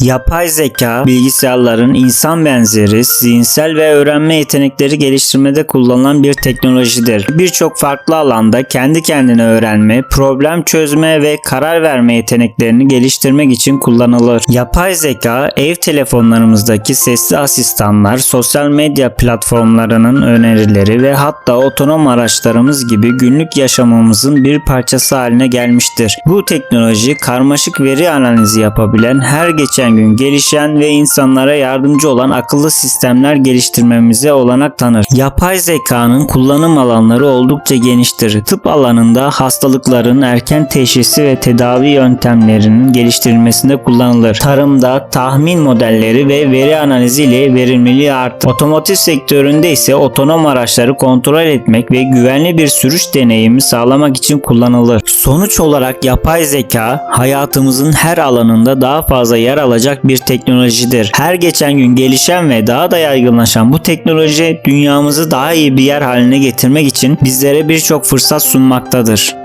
Yapay zeka, bilgisayarların insan benzeri zihinsel ve öğrenme yetenekleri geliştirmede kullanılan bir teknolojidir. Birçok farklı alanda kendi kendine öğrenme, problem çözme ve karar verme yeteneklerini geliştirmek için kullanılır. Yapay zeka, ev telefonlarımızdaki sesli asistanlar, sosyal medya platformlarının önerileri ve hatta otonom araçlarımız gibi günlük yaşamımızın bir parçası haline gelmiştir. Bu teknoloji karmaşık veri analizi yapabilen, her geçen gün gelişen ve insanlara yardımcı olan akıllı sistemler geliştirmemize olanak tanır. Yapay zekanın kullanım alanları oldukça geniştir. Tıp alanında hastalıkların erken teşhisi ve tedavi yöntemlerinin geliştirilmesinde kullanılır. Tarımda tahmin modelleri ve veri analizi ile verimliliği arttırır. Otomotiv sektöründe ise otonom araçları kontrol etmek ve güvenli bir sürüş deneyimi sağlamak için kullanılır. Sonuç olarak yapay zeka hayatımızın her alanında daha fazla yer alacak bir teknolojidir. Her geçen gün gelişen ve daha da yaygınlaşan bu teknoloji dünyamızı daha iyi bir yer haline getirmek için bizlere birçok fırsat sunmaktadır.